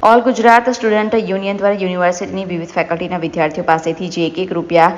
All Gujarat student union દ્વારા યુનિવર્સિટીની વિવિધ ફેકલ્ટીના વિદ્યાર્થીઓ પાસેથી જે એક એક રૂપિયા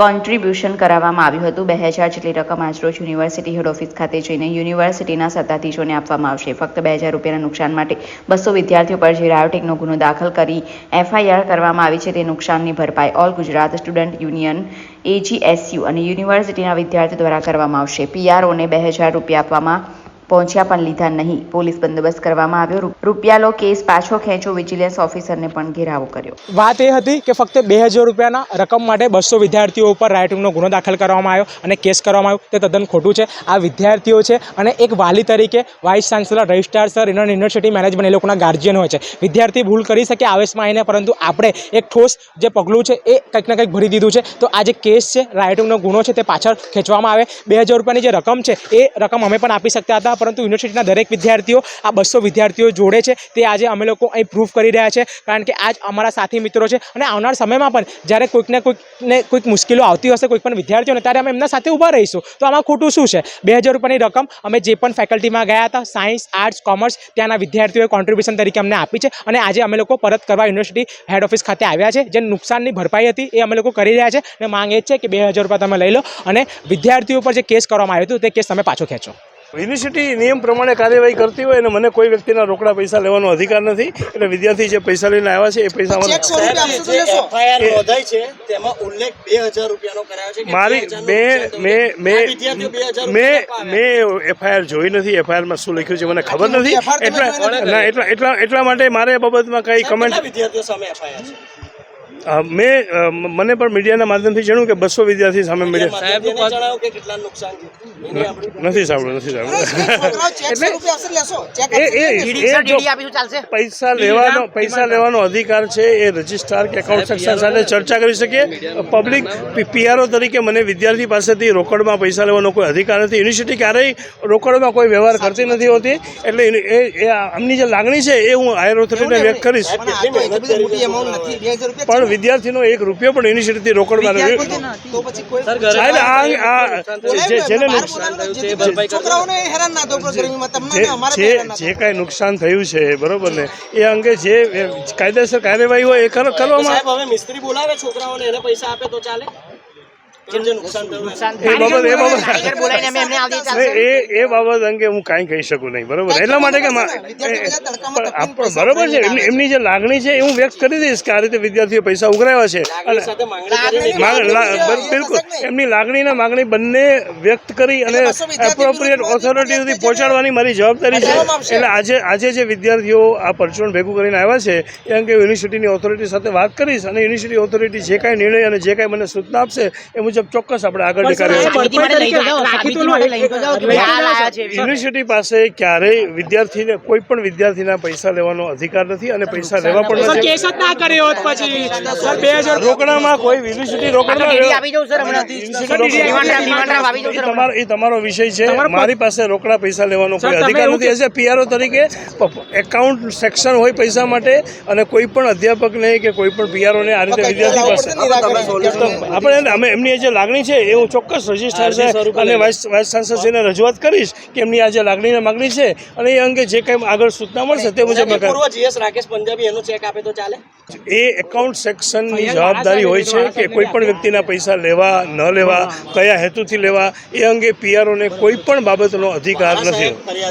કોન્ટ્રીબ્યુશન કરાવવામાં આવ્યું હતું. બે હજાર જેટલી રકમ આજરોજ યુનિવર્સિટી હેડ ઓફિસ ખાતે જઈને યુનિવર્સિટીના સત્તાધીશોને આપવામાં આવશે. ફક્ત બે હજાર રૂપિયાના નુકસાન માટે બસો વિદ્યાર્થીઓ પર જે રાયોટેકનો ગુનો દાખલ કરી એફઆઈઆર કરવામાં આવી છે. તે નુકસાનની ભરપાઈ all Gujarat student union AGSU અને યુનિવર્સિટીના વિદ્યાર્થીઓ દ્વારા કરવામાં આવશે. પીઆરઓને બે હજાર રૂપિયા આપવામાં પહોંચ્યા પણ લીધા નહીં. પોલીસ બંદોબસ્ત કરવામાં આવ્યો. રૂપિયા લો કેસ પાછો ખેંચો. વિજિલન્સ ઓફિસરને પણ ઘેરાવો કર્યો. વાત એ હતી કે ફક્ત બે હજાર રૂપિયાના રકમ માટે બસો વિદ્યાર્થીઓ ઉપર રાઇટિંગનો ગુનો દાખલ કરવામાં આવ્યો અને કેસ કરવામાં આવ્યો. તે તદ્દન ખોટું છે. આ વિદ્યાર્થીઓ છે અને એક વાલી તરીકે vice chancellor, registrar sir Indian university management એ લોકોના ગાર્જિયન હોય છે. વિદ્યાર્થી ભૂલ કરી શકે આવેશમાં આવીને, પરંતુ આપણે એક ઠોસ જે પગલું છે એ કંઈક ને કંઈક ભરી દીધું છે. તો આ જે કેસ છે રાઇટિંગનો ગુનો છે તે પાછળ ખેંચવામાં આવે. બે હજાર રૂપિયાની જે રકમ છે, એ રકમ અમે પણ આપી શકતા હતા. પરંતુ યુનિવર્સિટીના દરેક વિદ્યાર્થીઓ, આ બસો વિદ્યાર્થીઓ જોડે છે. તે આજે અમે લોકો અહીં પ્રૂફ કરી રહ્યા છે. કારણ કે આજ અમારા સાથી મિત્રો છે. અને આવનાર સમયમાં પણ જ્યારે કોઈકને કોઈકને કોઈક મુશ્કેલીઓ આવતી હશે, કોઈક પણ વિદ્યાર્થીઓને, ત્યારે અમે એમના સાથે ઊભા રહીશું. તો આમાં ખોટું શું છે? બે હજાર રૂપિયાની રકમ અમે જે પણ ફેકલ્ટીમાં ગયા હતા સાયન્સ આર્ટ્સ કોમર્સ ત્યાંના વિદ્યાર્થીઓએ કોન્ટ્રીબ્યુશન તરીકે અમને આપી છે. અને આજે અમે લોકો પરત કરવા યુનિવર્સિટી હેડ ઓફિસ ખાતે આવ્યા છે. જે નુકસાનની ભરપાઈ હતી એ અમે લોકો કરી રહ્યા છે. અને માંગ એ છે કે બે હજાર રૂપિયા તમે લઈ લો. અને વિદ્યાર્થીઓ પર જે કેસ કરવામાં આવ્યો હતો, તે કેસ તમે પાછો ખેંચો. યુનિવર્સિટી નિયમ પ્રમાણે કાર્યવાહી કરતી હોય અને મને કોઈ વ્યક્તિના રોકડા પૈસા લેવાનો અધિકાર નથી એટલે વિદ્યાર્થી જે પૈસા લઈને આવ્યા છે એ પૈસા મારી મેં મેં મેં આ વિદ્યાર્થીઓ 2000 મેં મેં એફઆઈઆર જોઈ નથી એફઆઈઆરમાં શું લખ્યું છે મને ખબર નથી. એટલા એટલા એટલા માટે મારે એ બાબતમાં કંઈ કમેન્ટ વિદ્યાર્થીઓ સામે એફઆઈઆર મેં મને પણ મીડિયાના માધ્યમથી જાણ્યું કે બસો વિદ્યાર્થી સામે મીડિયા નથી સાંભળ્યું નથી સાંભળ્યું. પૈસા લેવાનો પૈસા લેવાનો અધિકાર છે એ રજિસ્ટ્રાર કે એકાઉન્ટ સેક્શન સાથે ચર્ચા કરી શકીએ. પબ્લિક પીઆરઓ તરીકે મને વિદ્યાર્થી પાસેથી રોકડમાં પૈસા લેવાનો કોઈ અધિકાર નથી. યુનિવર્સિટી ક્યારેય રોકડમાં કોઈ વ્યવહાર કરતી નથી હોતી. એટલે એની- એ એ આમની જે લાગણી છે એ હું હાયર ઓથોરિટીને વ્યક્ત કરીશ. પણ પણ વિદ્યાર્થીનો એક રૂપિયો પણ ઇનિશિયેટિવથી રોકડમાં નથી. તો પછી કોઈ એટલે આ આ જે- કાંઈ નુકસાન થયું છે બરોબર ને? એ અંગે જે કાયદેસર કાર્યવાહી હોય એ કર- કરવામાં મિસ્ત્રી બોલાવે છોકરાઓને એને પૈસા આપે તો ચાલે કેમ જે નુકસાન થયું એને. એ બાબત અંગે હું કાંઈ કહી શકું નહીં બરોબર? એટલા માટે કે બરોબર છે એમની એમની જે લાગણી છે એ હું વ્યક્ત કરી દઈશ કે આ રીતે વિદ્યાર્થીઓ પૈસા ઉઘરાવ્યા છે. બિલકુલ. એમની લાગણી ને માગણી બંને વ્યક્ત કરી અને એપ્રોપ્રિયટ એપ્રોપ્રિએટ ઓથોરિટી સુધી પહોંચાડવાની મારી જવાબદારી છે. એટલે આજે આજે જે વિદ્યાર્થીઓ આ પરચુરણ ભેગું કરીને આવ્યા છે એ અંગે યુનિવર્સિટીની ઓથોરિટી સાથે વાત કરીશ અને યુનિવર્સિટી ઓથોરિટી જે કાંઈ નિર્ણય અને જે કાંઈ મને સૂચના આપશે એ મુજબ ચોક્કસ આપણે આગળની કાર્યવાહી યુનિવર્સિટી પાસે ક્યારેય વિદ્યાર્થીને કોઈ પણ વિદ્યાર્થીના પૈસા લેવાનો અધિકાર નથી અને પૈસા લેવા પણ નથી. કેસ જ ના કર્યો હોત પછી. સર બે હજાર રોકડામાં કોઈ યુનિવર્સિટી રોકડમાં એ તમારો એ તમારો વિષય છે. મારી પાસે રોકડા પૈસા લેવાનો કોઈ અધિકાર નથી. એઝ એ પીઆરઓ તરીકે એકાઉન્ટ સેક્શન હોય પૈસા માટે અને કોઈ પણ અધ્યાપકને કે કોઈ પણ પીઆરઓને આ રીતે વિદ્યાર્થી પાસે આપણે અમે એમની જે લાગણી છે એ હું ચોક્કસ રજિસ્ટર છે અને વાઇસ વાઇસ ચાન્સલરશ્રીને રજૂઆત કરીશ કે એમની આ જે લાગણી ને માગણી છે અને એ અંગે જે કંઈ આગળ સૂચના મળશે તે મુજબ રાકેશ પંજાબી એનો ચેક આપે તો ચાલે? એ એકાઉન્ટ સેક્શનની જવાબદારી હોય છે કે કોઈ પણ વ્યક્તિના પૈસા લેવા ન લેવા કયા હેતુથી લેવા એ અંગે પીઆરઓને કોઈ પણ બાબતનો અધિકાર નથી સાહેબ